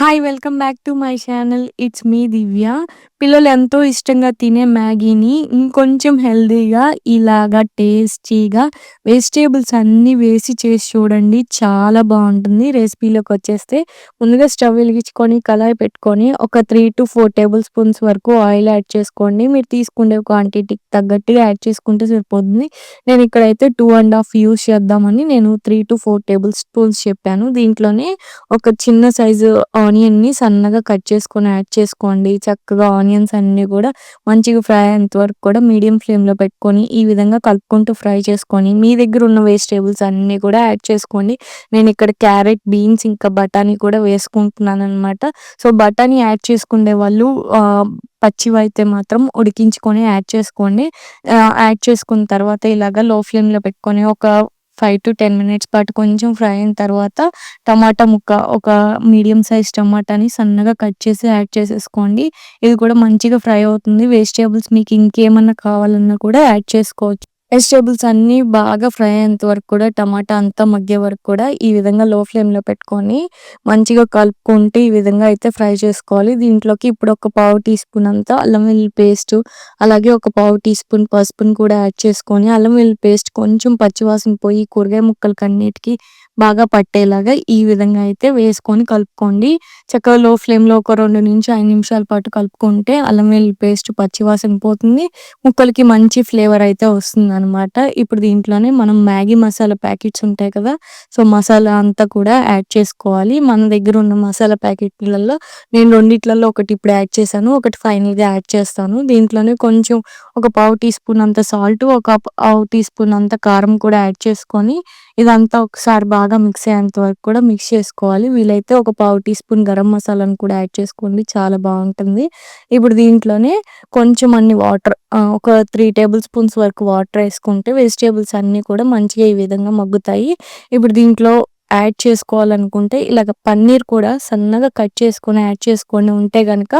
Hi welcome back to my channel it's me Divya పిల్లలు ఎంతో ఇష్టంగా తినే మ్యాగీని ఇంకొంచెం హెల్దీగా ఇలాగా టేస్టీగా వెజిటేబుల్స్ అన్నీ వేసి చేసి చూడండి. చాలా బాగుంటుంది. రెసిపీలోకి వచ్చేస్తే ముందుగా స్టవ్ వెలిగించుకొని కళాయి పెట్టుకొని ఒక three to four tablespoons వరకు ఆయిల్ యాడ్ చేసుకోండి. మీరు తీసుకునే క్వాంటిటీకి తగ్గట్టుగా యాడ్ చేసుకుంటే సరిపోతుంది. నేను ఇక్కడైతే టూ అండ్ హాఫ్ యూస్ చేద్దామని నేను three to four tablespoons చెప్పాను. దీంట్లోనే ఒక చిన్న సైజు ఆనియన్‌ని సన్నగా కట్ చేసుకొని యాడ్ చేసుకోండి. చక్కగా ఆనియన్స్ అన్నీ కూడా మంచిగా ఫ్రై అయ్యేంత వరకు కూడా మీడియం ఫ్లేమ్‌లో పెట్టుకొని, ఈ విధంగా కలుపుకుంటూ ఫ్రై చేసుకొని, మీ దగ్గర ఉన్న వెజిటేబుల్స్ అన్నీ కూడా యాడ్ చేసుకోండి. నేను ఇక్కడ క్యారెట్, బీన్స్ ఇంకా బఠానీ కూడా వేసుకుంటున్నాను అనమాట సో, బఠానీ యాడ్ చేసుకునే వాళ్ళు పచ్చివైతే మాత్రం ఉడికించుకొని యాడ్ చేసుకోండి. యాడ్ చేసుకున్న తర్వాత ఇలాగ లో ఫ్లేమ్‌లో పెట్టుకొని ఒక ఫైవ్ టు టెన్ మినిట్స్ పాటు కొంచెం ఫ్రై అయిన తర్వాత టమాటా ముక్క ఒక మీడియం సైజ్ టమాటాని సన్నగా కట్ చేసి యాడ్ చేసేసుకోండి. ఇది కూడా మంచిగా ఫ్రై అవుతుంది. వెజిటేబుల్స్ మీకు ఇంకేమన్నా కావాలన్నా కూడా యాడ్ చేసుకోవచ్చు. వెజిటేబుల్స్ అన్నీ బాగా ఫ్రై అయ్యేంత వరకు కూడా టమాటా అంతా మగ్గే వరకు కూడా ఈ విధంగా లో ఫ్లేమ్‌లో పెట్టుకొని మంచిగా కలుపుకుంటూ ఈ విధంగా అయితే ఫ్రై చేసుకోవాలి. దీంట్లోకి ఇప్పుడు ఒక పావు టీ స్పూన్ అంతా అల్లం వెల్లుల్లి పేస్ట్ అలాగే ఒక పావు టీ స్పూన్ పసుపుని కూడా యాడ్ చేసుకొని అల్లం వెల్లుల్లి పేస్ట్ కొంచెం పచ్చివాసన పోయి కూరగాయ ముక్కలకి అన్నిటికీ బాగా పట్టేలాగా ఈ విధంగా అయితే వేసుకొని కలుపుకోండి. చక్కగా లో ఫ్లేమ్‌లో ఒక రెండు నుంచి ఐదు నిమిషాల పాటు కలుపుకుంటే అల్లం వెల్లుల్లి పేస్ట్ పచ్చివాసన పోతుంది. ముక్కలకి మంచి ఫ్లేవర్ అయితే వస్తుంది అనమాట ఇప్పుడు దీంట్లోనే మనం మ్యాగీ మసాలా ప్యాకెట్స్ ఉంటాయి కదా సో మసాలా అంతా కూడా యాడ్ చేసుకోవాలి. మన దగ్గర ఉన్న మసాలా ప్యాకెట్లలో నేను రెండిట్లలో ఒకటి ఇప్పుడు యాడ్ చేశాను ఒకటి ఫైనల్గా యాడ్ చేస్తాను. దీంట్లోనే కొంచెం ఒక పావు టీ స్పూన్ అంత సాల్ట్ ఒక పావు టీ స్పూన్ అంత కారం కూడా యాడ్ చేసుకొని ఇదంతా ఒకసారి బాగా మిక్స్ అయ్యేంత వరకు కూడా మిక్స్ చేసుకోవాలి. వీలైతే ఒక పావు టీ స్పూన్ గరం మసాలాను కూడా యాడ్ చేసుకోండి. చాలా బాగుంటుంది. ఇప్పుడు దీంట్లోనే కొంచెం అన్ని వాటర్ ఒక త్రీ టేబుల్ స్పూన్స్ వరకు వాటర్ వేసుకుంటే వెజిటేబుల్స్ అన్నీ కూడా మంచిగా ఈ విధంగా మగ్గుతాయి. ఇప్పుడు దీంట్లో యాడ్ చేసుకోవాలనుకుంటే ఇలాగ పన్నీర్ కూడా సన్నగా కట్ చేసుకొని యాడ్ చేసుకొని ఉంటే గనక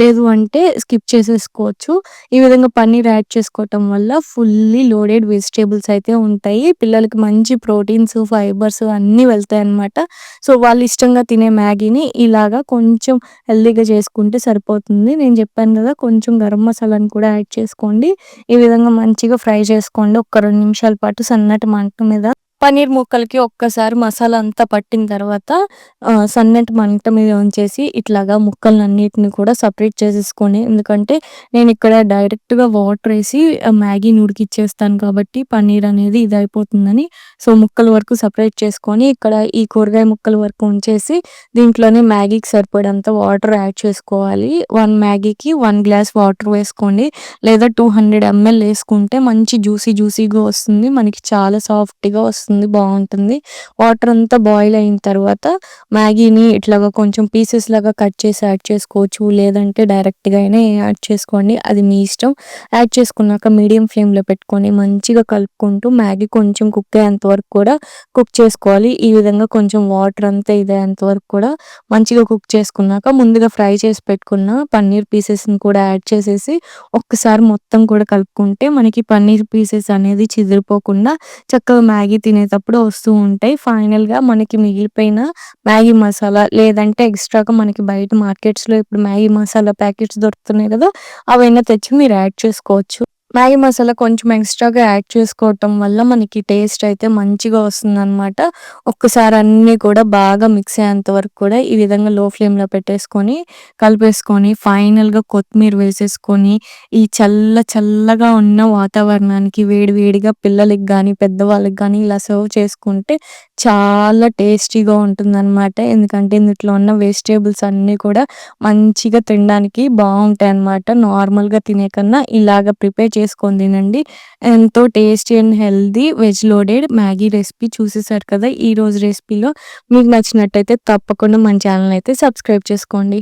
లేదు అంటే స్కిప్ చేసేసుకోవచ్చు. ఈ విధంగా పన్నీర్ యాడ్ చేసుకోవటం వల్ల ఫుల్లీ లోడెడ్ వెజిటేబుల్స్ అయితే ఉంటాయి. పిల్లలకి మంచి ప్రోటీన్స్ ఫైబర్స్ అన్నీ వెళ్తాయి అన్నమాట సో వాళ్ళు ఇష్టంగా తినే మ్యాగీని ఇలాగా కొంచెం హెల్దీగా చేసుకుంటే సరిపోతుంది. నేను చెప్పాను కదా కొంచెం గరం మసాలాని కూడా యాడ్ చేసుకోండి. ఈ విధంగా మంచిగా ఫ్రై చేసుకోండి. ఒక రెండు నిమిషాల పాటు సన్నటి మంట మీద. పన్నీర్ ముక్కలకి ఒక్కసారి మసాలా అంతా పట్టిన తర్వాత సన్నటి మంట మీద ఉంచేసి ఇట్లాగా ముక్కలన్నిటిని కూడా సపరేట్ చేసేసుకొని ఎందుకంటే నేను ఇక్కడ డైరెక్ట్గా వాటర్ వేసి మ్యాగీని ఉడికిచ్చేస్తాను కాబట్టి పన్నీర్ అనేది ఇది అయిపోతుందని సో ముక్కల వరకు సపరేట్ చేసుకొని ఇక్కడ ఈ కూరగాయ ముక్కల వరకు ఉంచేసి దీంట్లోనే మ్యాగీకి సరిపడంత వాటర్ యాడ్ చేసుకోవాలి. వన్ మ్యాగీకి వన్ గ్లాస్ వాటర్ వేసుకోండి. లేదా టూ హండ్రెడ్ ఎంఎల్ వేసుకుంటే మంచి జ్యూసీ జ్యూసీగా వస్తుంది. మనకి చాలా సాఫ్ట్గా వస్తుంది. వస్తుంది బాగుంటుంది. వాటర్ అంతా బాయిల్ అయిన తర్వాత మ్యాగీని ఇట్లాగా కొంచెం పీసెస్ లాగా కట్ చేసి యాడ్ చేసుకోవచ్చు. లేదంటే డైరెక్ట్గా అయినా యాడ్ చేసుకోండి. అది మీ ఇష్టం. యాడ్ చేసుకున్నాక మీడియం ఫ్లేమ్లో పెట్టుకొని మంచిగా కలుపుకుంటూ మ్యాగీ కొంచెం కుక్ అయ్యేంత వరకు కూడా కుక్ చేసుకోవాలి. ఈ విధంగా కొంచెం వాటర్ అంతా ఇదేంత వరకు కూడా మంచిగా కుక్ చేసుకున్నాక ముందుగా ఫ్రై చేసి పెట్టుకున్న పన్నీర్ పీసెస్ని కూడా యాడ్ చేసేసి ఒక్కసారి మొత్తం కూడా కలుపుకుంటే మనకి పన్నీర్ పీసెస్ అనేది చిదిరిపోకుండా చక్కగా మ్యాగీ తిని తినేటప్పుడు వస్తూ ఉంటాయి. ఫైనల్గా మనకి మిగిలిపోయిన మ్యాగీ మసాలా లేదంటే ఎక్స్ట్రాగా మనకి బయట మార్కెట్స్లో ఇప్పుడు మ్యాగీ మసాలా ప్యాకెట్స్ దొరుకుతున్నాయి కదా అవైనా తెచ్చి మీరు యాడ్ చేసుకోవచ్చు. మ్యాగీ మసాలా కొంచెం ఎక్స్ట్రాగా యాడ్ చేసుకోవటం వల్ల మనకి టేస్ట్ అయితే మంచిగా వస్తుందనమాట ఒక్కసారి అన్నీ కూడా బాగా మిక్స్ అయ్యేంత వరకు కూడా ఈ విధంగా లో ఫ్లేమ్లో పెట్టేసుకొని కలిపేసుకొని ఫైనల్గా కొత్తిమీర వేసేసుకొని ఈ చల్ల చల్లగా ఉన్న వాతావరణానికి వేడివేడిగా పిల్లలకి కానీ పెద్దవాళ్ళకి కానీ ఇలా సర్వ్ చేసుకుంటే చాలా టేస్టీగా ఉంటుందన్నమాట. ఎందుకంటే ఇందులో ఉన్న వెజిటేబుల్స్ అన్నీ కూడా మంచిగా తినడానికి బాగుంటాయి అన్నమాట నార్మల్గా తినే కన్నా ఇలాగ ప్రిపేర్ చేసుకొని తినండి ఎంతో tasty and healthy veg loaded Maggi recipe చూసేసారు కదా ఈ రోజు రెసిపీలో. మీకు నచ్చినట్టయితే తప్పకుండా మన ఛానల్ అయితే సబ్స్క్రైబ్ చేసుకోండి.